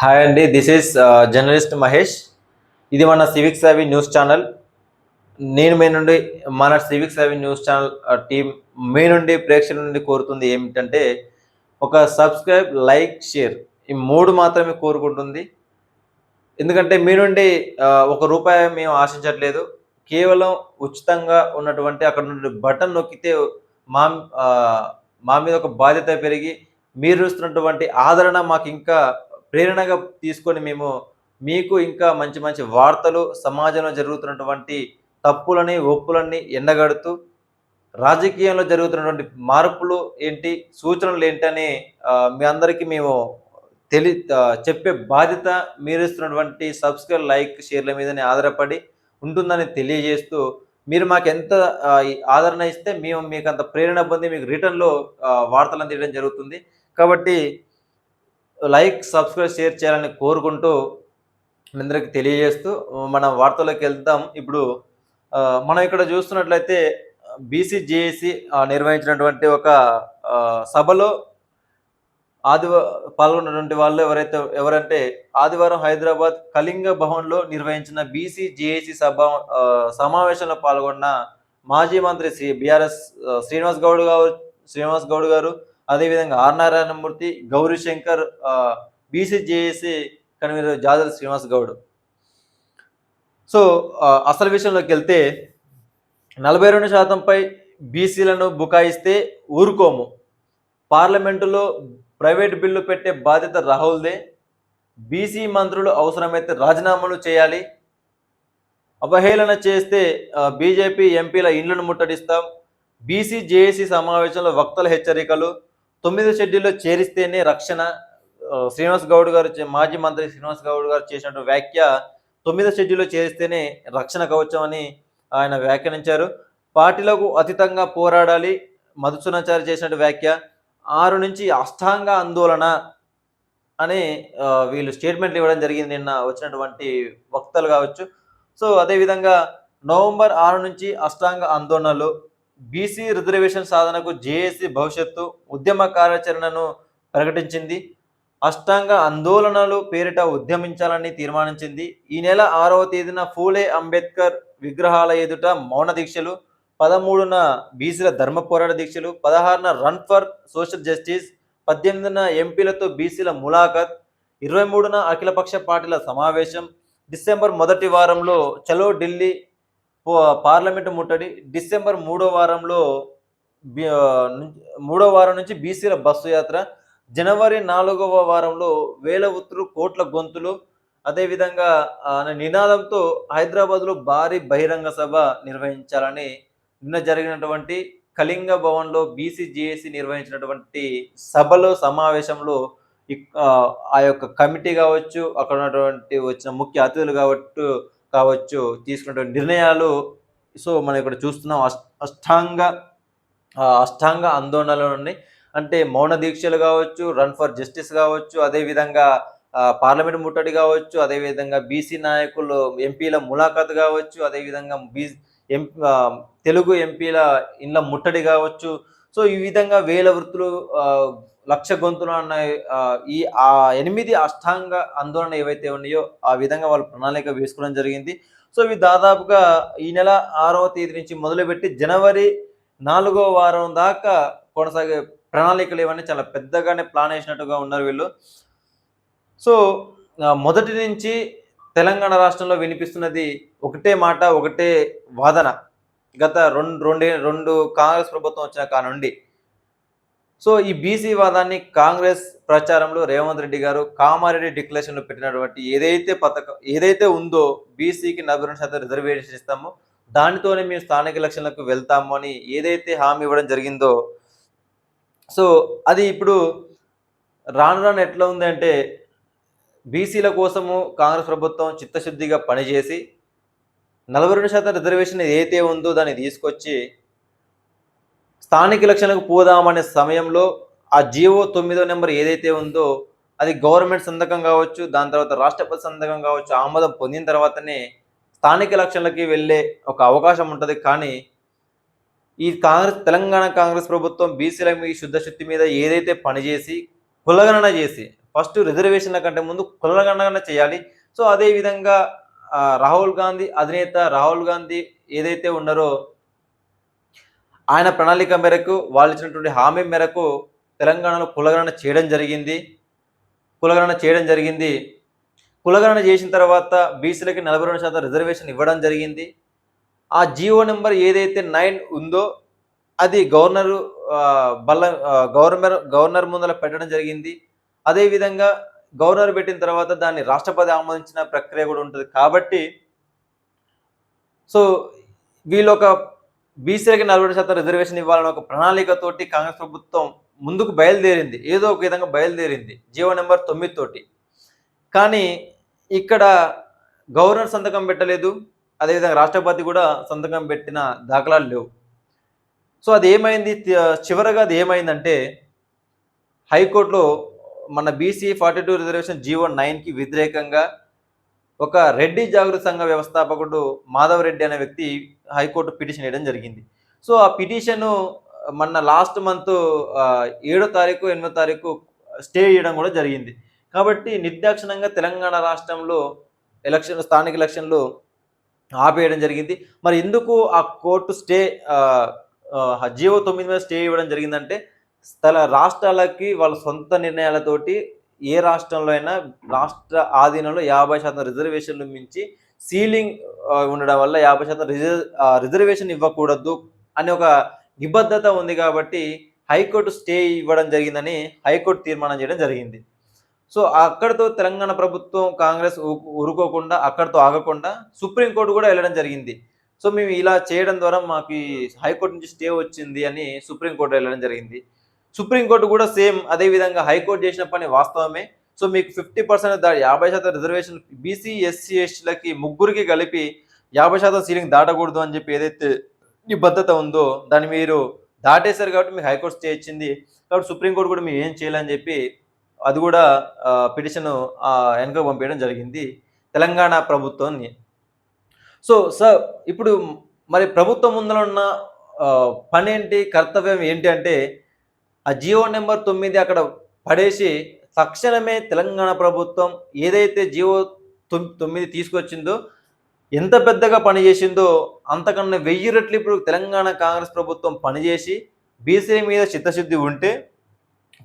Hi అండి this is journalist Mahesh. ఇది మన సివిక్ సేవి న్యూస్ ఛానల్ నేను మీ నుండి మన సివిక్ సేవి న్యూస్ ఛానల్ టీం మీ నుండి ప్రేక్షకుల నుండి కోరుతుంది ఏమిటంటే ఒక సబ్స్క్రైబ్ లైక్ షేర్ ఈ మూడు మాత్రమే కోరుకుంటుంది. ఎందుకంటే మీ నుండి uh, ఒక రూపాయి మేము ఆశించట్లేదు. కేవలం ఉచితంగా ఉన్నటువంటి అక్కడ నుండి బటన్ నొక్కితే మా uh, మా మీద ఒక బాధ్యత పెరిగి మీరు ఇస్తున్నటువంటి ఆదరణ మాకు ఇంకా ప్రేరణగా తీసుకొని మేము మీకు ఇంకా మంచి మంచి వార్తలు సమాజంలో జరుగుతున్నటువంటి తప్పులని ఒప్పులని ఎండగడుతూ రాజకీయంలో జరుగుతున్నటువంటి మార్పులు ఏంటి సూచనలు ఏంటని మీ అందరికీ మేము తెలి చెప్పే బాధ్యత మీరు ఇస్తున్నటువంటి సబ్స్క్రైబ్ లైక్ షేర్ల మీదనే ఆధారపడి ఉంటుందని తెలియజేస్తూ మీరు మాకు ఎంత ఆదరణ ఇస్తే మేము మీకు అంత ప్రేరణ పొంది మీకు రిటర్న్లో వార్తలు అందించడం జరుగుతుంది. కాబట్టి లైక్ సబ్స్క్రైబ్ షేర్ చేయాలని కోరుకుంటూ మీ అందరికి తెలియజేస్తూ మన వార్తలోకి వెళ్తాం ఇప్పుడు మనం ఇక్కడ చూస్తున్నట్లయితే బీసీ జేఏసీ నిర్వహించినటువంటి ఒక సభలో ఆదివ పాల్గొన్నటువంటి వాళ్ళు ఎవరైతే ఎవరంటే ఆదివారం హైదరాబాద్ కళింగ భవన్లో నిర్వహించిన బీసీ జేఏసీ సభ సమావేశంలో పాల్గొన్న మాజీ మంత్రి శ్రీ బీఆర్ఎస్ శ్రీనివాస్ గౌడ్ గారు శ్రీనివాస్ గౌడ్ గారు అదేవిధంగా R Narayanamurthy Gauri Shankar BC convener Jadar Srinivas Goud. So అసలు విషయంలోకి వెళ్తే నలభై రెండు శాతంపై బీసీలను బుకాయిస్తే ఊరుకోము. పార్లమెంటులో ప్రైవేట్ బిల్లు పెట్టే బాధ్యత రాహుల్దే. బీసీ మంత్రులు అవసరమైతే రాజీనామాలు చేయాలి. అవహేళన చేస్తే బీజేపీ ఎంపీల ఇండ్లను ముట్టడిస్తాం. బీసీ జేఏసీ సమావేశంలో వక్తల హెచ్చరికలు. తొమ్మిది షెడ్యూల్లో చేరిస్తేనే రక్షణ శ్రీనివాస్ గౌడ్ గారు చే- మాజీ మంత్రి శ్రీనివాస్ గౌడ్ గారు చేసినటువంటి వ్యాఖ్య తొమ్మిదో షెడ్యూల్లో చేరిస్తేనే రక్షణ కవచం అని ఆయన వ్యాఖ్యానించారు. పార్టీలకు అతీతంగా పోరాడాలి మధుసూనాచారి చేసినట్టు వ్యాఖ్య ఆరు నుంచి అష్టాంగ ఆందోళన అని వీళ్ళు స్టేట్మెంట్లు ఇవ్వడం జరిగింది నిన్న వచ్చినటువంటి వక్తలు కావచ్చు. సో అదేవిధంగా నవంబర్ ఆరు నుంచి అష్టాంగ ఆందోళనలు బీసీ రిజర్వేషన్ సాధనకు జేఏసీ భవిష్యత్తు ఉద్యమ కార్యాచరణను ప్రకటించింది. అష్టాంగ ఆందోళనలు పేరిట ఉద్యమించాలని తీర్మానించింది. ఈ నెల ఆరవ తేదీన ఫూలే అంబేద్కర్ విగ్రహాల ఎదుట మౌన దీక్షలు పదమూడున బీసీల ధర్మ పోరాట దీక్షలు పదహారున రన్ ఫర్ సోషల్ జస్టిస్ పద్దెనిమిదిన ఎంపీలతో బీసీల ములాఖత్ ఇరవై మూడున అఖిలపక్ష పార్టీల సమావేశం డిసెంబర్ మొదటి వారంలో చలో ఢిల్లీ పార్లమెంటు ముట్టడి డిసెంబర్ మూడో వారంలో మూడో వారం నుంచి బీసీల బస్సు యాత్ర. జనవరి నాలుగవ వారంలో వేల ఉత్తులు కోట్ల గొంతులు. అదేవిధంగా నినాదంతో హైదరాబాద్లో భారీ బహిరంగ సభ నిర్వహించాలని నిన్న జరిగినటువంటి కళింగ భవన్లో బీసీ జేఏసీ నిర్వహించినటువంటి సభలో సమావేశంలో ఆ, ఆ యొక్క కమిటీ కావచ్చు అక్కడ ఉన్నటువంటి వచ్చిన ముఖ్య అతిథులు కావచ్చు కావచ్చు తీసుకున్నటువంటి నిర్ణయాలు. సో మనం ఇక్కడ చూస్తున్నాం అష్- అష్టాంగ అష్టాంగ ఆందోళనలు ఉన్నాయి అంటే మౌన దీక్షలు కావచ్చు రన్ ఫర్ జస్టిస్ కావచ్చు అదేవిధంగా పార్లమెంట్ ముట్టడి కావచ్చు అదేవిధంగా బీసీ నాయకులు ఎంపీల ములాఖాత్ కావచ్చు అదేవిధంగా బీ ఎం తెలుగు ఎంపీల ఇండ్ల ముట్టడి కావచ్చు. సో ఈ విధంగా వేల వృత్తులు లక్ష గొంతులు అన్న ఈ ఆ ఎనిమిది అష్టాంగ ఆందోళన ఏవైతే ఉన్నాయో ఆ విధంగా వాళ్ళు ప్రణాళిక వేసుకోవడం జరిగింది. సో ఇవి దాదాపుగా ఈ నెల ఆరవ తేదీ నుంచి మొదలుపెట్టి జనవరి నాలుగో వారం దాకా కొనసాగే ప్రణాళికలు ఇవన్నీ చాలా పెద్దగానే ప్లాన్ వేసినట్టుగా ఉన్నారు వీళ్ళు. సో మొదటి నుంచి తెలంగాణ రాష్ట్రంలో వినిపిస్తున్నది ఒకటే మాట ఒకటే వాదన. గత రెండు రెండే రెండు కాంగ్రెస్ ప్రభుత్వం వచ్చిన కానుండి సో ఈ బీసీ వాదాన్ని కాంగ్రెస్ ప్రచారంలో రేవంత్ రెడ్డి గారు కామారెడ్డి డిక్లరేషన్లో పెట్టినటువంటి ఏదైతే పథకం ఏదైతే ఉందో బీసీకి నలభై రెండు శాతం రిజర్వేషన్ ఇస్తామో దానితోనే మేము స్థానిక ఎలక్షన్లకు వెళ్తాము అని ఏదైతే హామీ ఇవ్వడం జరిగిందో. సో అది ఇప్పుడు రాను రాను ఎట్లా ఉందంటే బీసీల కోసము కాంగ్రెస్ ప్రభుత్వం చిత్తశుద్ధిగా పనిచేసి నలభై రెండు శాతం రిజర్వేషన్ ఏదైతే ఉందో దాన్ని తీసుకొచ్చి స్థానిక ఎలక్షన్లకు పోదామనే సమయంలో ఆ జీవో తొమ్మిదో నెంబర్ ఏదైతే ఉందో అది గవర్నమెంట్ సంతకం కావచ్చు దాని తర్వాత రాష్ట్రపతి సంతకం కావచ్చు ఆమోదం పొందిన తర్వాతనే స్థానిక ఎలక్షన్లకి వెళ్ళే ఒక అవకాశం ఉంటుంది. కానీ ఈ కాంగ్రెస్ తెలంగాణ కాంగ్రెస్ ప్రభుత్వం బీసీల మీ శుద్ధశుద్ధి మీద ఏదైతే పనిచేసి కులగణన చేసి ఫస్ట్ రిజర్వేషన్ల కంటే ముందు కులగణన చేయాలి. సో అదే విధంగా రాహుల్ గాంధీ అధినేత రాహుల్ గాంధీ ఏదైతే ఉన్నారో ఆయన ప్రణాళిక మేరకు వాళ్ళు ఇచ్చినటువంటి హామీ మేరకు తెలంగాణలో కులగణన చేయడం జరిగింది. కులగణన చేయడం జరిగింది. కులగణన చేసిన తర్వాత బీసీలకి నలభై రెండు శాతం రిజర్వేషన్ ఇవ్వడం జరిగింది. ఆ జియో నెంబర్ ఏదైతే నైన్ ఉందో అది గవర్నర్ బల్ల గవర్నర్ గవర్నర్ ముందర పెట్టడం జరిగింది. అదేవిధంగా గవర్నర్ పెట్టిన తర్వాత దాన్ని రాష్ట్రపతి ఆమోదించిన ప్రక్రియ కూడా ఉంటుంది కాబట్టి సో వీళ్ళొక బీసీలకి నలభై శాతం రిజర్వేషన్ ఇవ్వాలని ఒక ప్రణాళికతోటి కాంగ్రెస్ ప్రభుత్వం ముందుకు బయలుదేరింది. ఏదో ఒక విధంగా బయలుదేరింది. జీవో నెంబర్ తొమ్మిది తోటి. కానీ ఇక్కడ గవర్నర్ సంతకం పెట్టలేదు. అదేవిధంగా రాష్ట్రపతి కూడా సంతకం పెట్టిన దాఖలాలు లేవు. సో అది ఏమైంది? చివరగా అది ఏమైందంటే హైకోర్టులో మన BC forty two reservation G O నైన్కి వ్యతిరేకంగా ఒక రెడ్డి జాగృతి సంఘ వ్యవస్థాపకుడు మాధవ్ రెడ్డి అనే వ్యక్తి హైకోర్టు పిటిషన్ వేయడం జరిగింది. సో ఆ పిటిషన్ మొన్న లాస్ట్ మంత్ ఏడో తారీఖు ఎనిమిదో తారీఖు స్టే చేయడం కూడా జరిగింది. కాబట్టి నిర్దాక్షిణంగా తెలంగాణ రాష్ట్రంలో ఎలక్షన్ స్థానిక ఎలక్షన్లు ఆపేయడం జరిగింది. మరి ఎందుకు ఆ కోర్టు స్టే జీవో తొమ్మిది మీద స్టే ఇవ్వడం జరిగిందంటే స్థల రాష్ట్రాలకి వాళ్ళ సొంత నిర్ణయాలతోటి ఏ రాష్ట్రంలో అయినా రాష్ట్ర ఆధీనంలో యాభై శాతం రిజర్వేషన్లు మించి సీలింగ్ ఉండడం వల్ల యాభై శాతం రిజర్వ్ రిజర్వేషన్ ఇవ్వకూడదు అనే ఒక నిబద్ధత ఉంది కాబట్టి హైకోర్టు స్టే ఇవ్వడం జరిగిందని హైకోర్టు తీర్మానం చేయడం జరిగింది. సో అక్కడితో తెలంగాణ ప్రభుత్వం కాంగ్రెస్ ఊరుకోకుండా అక్కడితో ఆగకుండా సుప్రీంకోర్టు కూడా వెళ్ళడం జరిగింది. సో మేము ఇలా చేయడం ద్వారా మాకు హైకోర్టు నుంచి స్టే వచ్చింది అని సుప్రీంకోర్టు వెళ్ళడం జరిగింది. సుప్రీంకోర్టు కూడా సేమ్ అదే విధంగా హైకోర్టు చేసిన పని వాస్తవమే. సో మీకు ఫిఫ్టీ పర్సెంట్ దా యాభై శాతం రిజర్వేషన్ బీసీ ఎస్సీ ఎస్టీలకి ముగ్గురికి కలిపి యాభై శాతం సీలింగ్ దాటకూడదు అని చెప్పి ఏదైతే నిబద్ధత ఉందో దాన్ని మీరు దాటేశారు కాబట్టి మీకు హైకోర్టు స్టే ఇచ్చింది. కాబట్టి సుప్రీంకోర్టు కూడా మీరు ఏం చేయాలని చెప్పి అది కూడా పిటిషన్ వెనక పంపించడం జరిగింది. తెలంగాణ ప్రభుత్వాన్ని సో సార్ ఇప్పుడు మరి ప్రభుత్వం ముందర ఉన్న పని ఏంటి కర్తవ్యం ఏంటి అంటే ఆ జియో నెంబర్ తొమ్మిది అక్కడ పడేసి తక్షణమే తెలంగాణ ప్రభుత్వం ఏదైతే జియో తొమ్మిది తీసుకొచ్చిందో ఎంత పెద్దగా పనిచేసిందో అంతకన్నా వెయ్యి రెట్లు ఇప్పుడు తెలంగాణ కాంగ్రెస్ ప్రభుత్వం పనిచేసి బీసీ మీద చిత్తశుద్ధి ఉంటే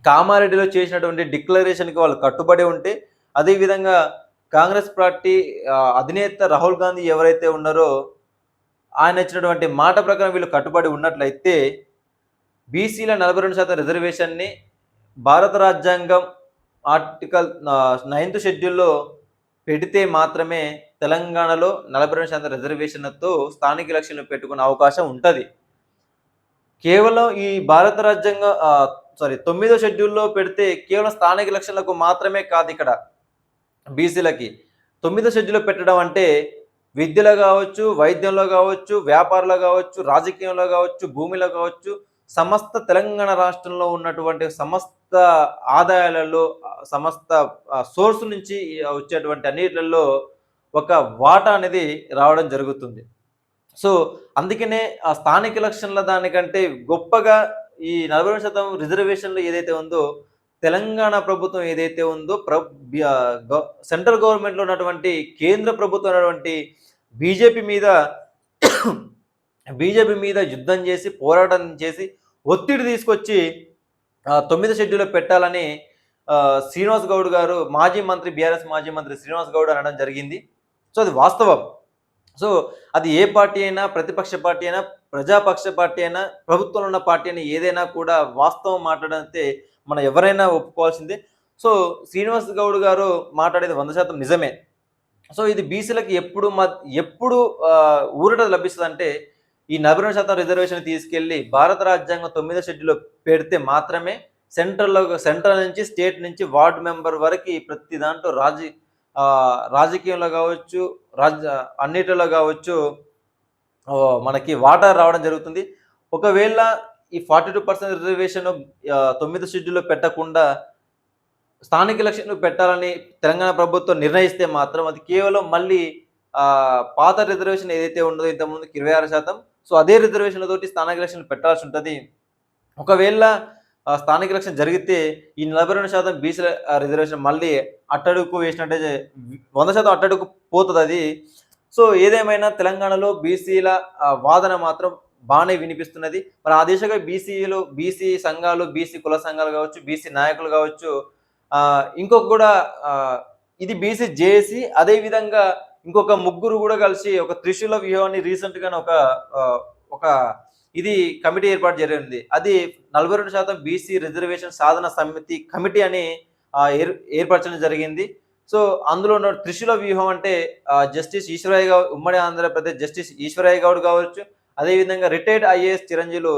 కామారెడ్డిలో చేసినటువంటి డిక్లరేషన్కి వాళ్ళు కట్టుబడి ఉంటే అదేవిధంగా కాంగ్రెస్ పార్టీ అధినేత రాహుల్ గాంధీ ఎవరైతే ఉన్నారో ఆయన ఇచ్చినటువంటి మాట ప్రకారం వీళ్ళు కట్టుబడి ఉన్నట్లయితే బీసీల నలభై రెండు శాతం రిజర్వేషన్ని భారత రాజ్యాంగం ఆర్టికల్ నైన్త్ షెడ్యూల్లో పెడితే మాత్రమే తెలంగాణలో నలభై రెండు శాతం రిజర్వేషన్లతో స్థానిక ఎలక్షన్లు పెట్టుకునే అవకాశం ఉంటుంది. కేవలం ఈ భారత రాజ్యాంగ సారీ తొమ్మిదో షెడ్యూల్లో పెడితే కేవలం స్థానిక ఎలక్షన్లకు మాత్రమే కాదు ఇక్కడ బీసీలకి తొమ్మిదో షెడ్యూల్లో పెట్టడం అంటే విద్యలో కావచ్చు వైద్యంలో కావచ్చు వ్యాపారంలో కావచ్చు రాజకీయంలో కావచ్చు భూమిలో కావచ్చు సమస్త తెలంగాణ రాష్ట్రంలో ఉన్నటువంటి సమస్త ఆదాయాలలో సమస్త సోర్స్ నుంచి వచ్చేటువంటి అన్నిటిలో ఒక వాటా అనేది రావడం జరుగుతుంది. సో అందుకనే ఆ స్థానిక ఎలక్షన్ల దానికంటే గొప్పగా ఈ నలభై శాతం రిజర్వేషన్లు ఏదైతే ఉందో తెలంగాణ ప్రభుత్వం ఏదైతే ఉందో ప్ర గవ- సెంట్రల్ గవర్నమెంట్లో ఉన్నటువంటి కేంద్ర ప్రభుత్వం ఉన్నటువంటి బీజేపీ మీద బీజేపీ మీద యుద్ధం చేసి పోరాటం చేసి ఒత్తిడి తీసుకొచ్చి తొమ్మిది షెడ్యూల్లో పెట్టాలని శ్రీనివాస్ గౌడ్ గారు మాజీ మంత్రి బీఆర్ఎస్ మాజీ మంత్రి శ్రీనివాస్ గౌడ్ అనడం జరిగింది. సో అది వాస్తవం. సో అది ఏ పార్టీ అయినా ప్రతిపక్ష పార్టీ అయినా ప్రజాపక్ష పార్టీ అయినా ప్రభుత్వంలో ఉన్న పార్టీ అయినా ఏదైనా కూడా వాస్తవం మాట్లాడితే మనం ఎవరైనా ఒప్పుకోవాల్సిందే. సో శ్రీనివాస్ గౌడ్ గారు మాట్లాడేది వంద శాతం నిజమే. సో ఇది బీసీలకు ఎప్పుడు మ- ఎప్పుడు ఊరట లభిస్తుంది అంటే ఈ నలభై రెండు శాతం రిజర్వేషన్ తీసుకెళ్ళి భారత రాజ్యాంగం తొమ్మిదో షెడ్యూల్లో పెడితే మాత్రమే సెంట్రల్లో సెంట్రల్ నుంచి స్టేట్ నుంచి వార్డు మెంబర్ వరకు ప్రతి దాంట్లో రాజీ రాజకీయంలో కావచ్చు రాజ అన్నిటిలో కావచ్చు మనకి వాటర్ రావడం జరుగుతుంది. ఒకవేళ ఈ ఫార్టీ టూ పర్సెంట్ రిజర్వేషన్ తొమ్మిది షెడ్యూల్లో పెట్టకుండా స్థానిక ఎలక్షన్లు పెట్టాలని తెలంగాణ ప్రభుత్వం నిర్ణయిస్తే మాత్రం అది కేవలం మళ్ళీ పాత రిజర్వేషన్ ఏదైతే ఉండదో ఇంతకుముందుకు ఇరవై ఆరు శాతం సో అదే రిజర్వేషన్లతోటి స్థానిక ఎలక్షన్లు పెట్టాల్సి ఉంటుంది. ఒకవేళ స్థానిక ఎలక్షన్ జరిగితే ఈ నలభై రెండు శాతం బీసీల రిజర్వేషన్ మళ్ళీ అట్టడుగు వేసినట్టయితే వంద శాతం అట్టడుగు పోతుంది అది. సో ఏదేమైనా తెలంగాణలో బీసీల వాదన మాత్రం బాగానే వినిపిస్తున్నది. మరి ఆ దిశగా బీసీలు బీసీ సంఘాలు బీసీ కుల సంఘాలు కావచ్చు బీసీ నాయకులు కావచ్చు ఇంకొక కూడా ఇది బీసీ జేఏసీ అదేవిధంగా ఇంకొక ముగ్గురు కూడా కలిసి ఒక త్రిశూల వ్యూహాన్ని రీసెంట్గానే ఒక ఒక ఇది కమిటీ ఏర్పాటు జరిగింది. అది నలభై రెండు శాతం బీసీ రిజర్వేషన్ సాధన సమితి కమిటీ అని ఏర్ ఏర్పరచడం జరిగింది. సో అందులో ఉన్న త్రిశూల వ్యూహం అంటే జస్టిస్ ఈశ్వరయ్య గౌడ్ ఉమ్మడి ఆంధ్రప్రదేశ్ జస్టిస్ ఈశ్వరయ్య గౌడ్ కావచ్చు అదేవిధంగా రిటైర్డ్ ఐఏఎస్ చిరంజీవులు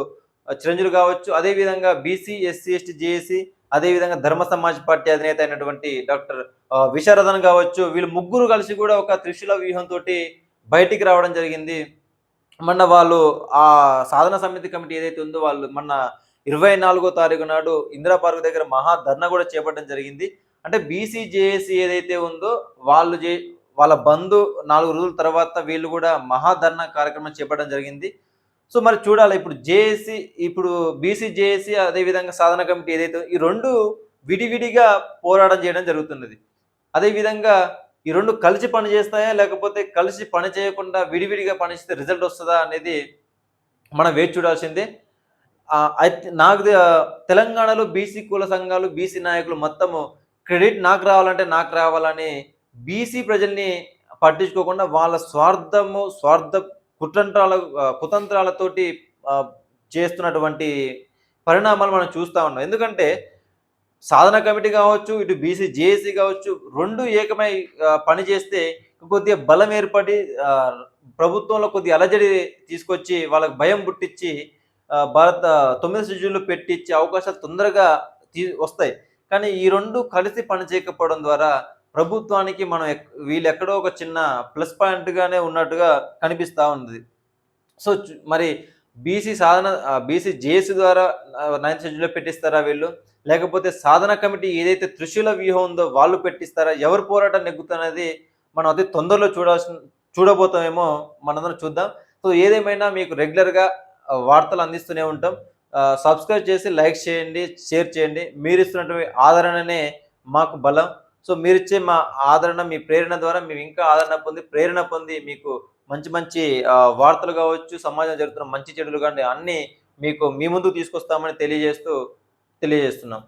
ఆ, చిరంజీవులు కావచ్చు అదేవిధంగా బీసీ ఎస్సీ ఎస్టీ జేఏసీ అదేవిధంగా ధర్మ సమాజ్ పార్టీ అధినేత అయినటువంటి డాక్టర్ విశారదన్ కావచ్చు వీళ్ళు ముగ్గురు కలిసి కూడా ఒక త్రిశూల వ్యూహం తోటి బయటికి రావడం జరిగింది. మొన్న వాళ్ళు ఆ సాధన సమితి కమిటీ ఏదైతే ఉందో వాళ్ళు మొన్న ఇరవై నాలుగో తారీఖు నాడు ఇందిరా పార్క్ దగ్గర మహా ధర్నా కూడా చేపట్టడం జరిగింది. అంటే బీసీ జేఏసీ ఏదైతే ఉందో వాళ్ళు చే వాళ్ళ బంధు నాలుగు రోజుల తర్వాత వీళ్ళు కూడా మహాధర్నా కార్యక్రమం చేపట్టడం జరిగింది. సో మరి చూడాలి ఇప్పుడు జేఏసీ ఇప్పుడు బీసీ జేఏసీ అదేవిధంగా సాధన కమిటీ ఏదైతే ఈ రెండు విడివిడిగా పోరాటం చేయడం జరుగుతున్నది. అదేవిధంగా ఈ రెండు కలిసి పని చేస్తాయా? లేకపోతే కలిసి పని చేయకుండా విడివిడిగా పనిస్తే రిజల్ట్ వస్తుందా అనేది మనం వేచి చూడాల్సిందే. అయితే నాకు తెలంగాణలో బీసీ కుల సంఘాలు బీసీ నాయకులు మొత్తము క్రెడిట్ నాకు రావాలంటే నాకు రావాలని బీసీ ప్రజల్ని పట్టించుకోకుండా వాళ్ళ స్వార్థము స్వార్థ కుతంత్రాల కుతంత్రాలతోటి చేస్తున్నటువంటి పరిణామాలు మనం చూస్తూ ఉన్నాం. ఎందుకంటే సాధన కమిటీ కావచ్చు ఇటు బీసీ జేఏసీ కావచ్చు రెండు ఏకమై పనిచేస్తే కొద్దిగా బలం ఏర్పడి ప్రభుత్వంలో కొద్దిగా అలజడి తీసుకొచ్చి వాళ్ళకి భయం పుట్టించి భారత తొమ్మిది షెడ్యూల్ పెట్టించే అవకాశాలు తొందరగా తీ వస్తాయి. కానీ ఈ రెండు కలిసి పనిచేయకపోవడం ద్వారా ప్రభుత్వానికి మనం ఎక్- వీళ్ళు ఎక్కడో ఒక చిన్న ప్లస్ పాయింట్గానే ఉన్నట్టుగా కనిపిస్తూ ఉంది సో మరి బీసీ సాధన బీసీ జేఏసీ ద్వారా నైన్త్ షెడ్యూల్లో పెట్టిస్తారా వీళ్ళు? లేకపోతే సాధన కమిటీ ఏదైతే త్రిశూల వ్యూహం ఉందో వాళ్ళు పెట్టిస్తారా? ఎవరు పోరాటం నెగ్గుతున్నది మనం అతి తొందరలో చూడాల్సిన చూడబోతామేమో మనందరం చూద్దాం. సో ఏదేమైనా మీకు రెగ్యులర్గా వార్తలు అందిస్తూనే ఉంటాం. సబ్స్క్రైబ్ చేసి లైక్ చేయండి షేర్ చేయండి. మీరు ఇస్తున్నటువంటి ఆదరణనే మాకు బలం. సో మీరిచ్చే మా ఆదరణ మీ ప్రేరణ ద్వారా మేము ఇంకా ఆదరణ పొంది ప్రేరణ పొంది మీకు మంచి మంచి వార్తలు కావచ్చు సమాజం జరుగుతున్న మంచి చెడులు కానీ అన్నీ మీకు మీ ముందు తీసుకొస్తామని తెలియజేస్తూ తెలియజేస్తున్నాం.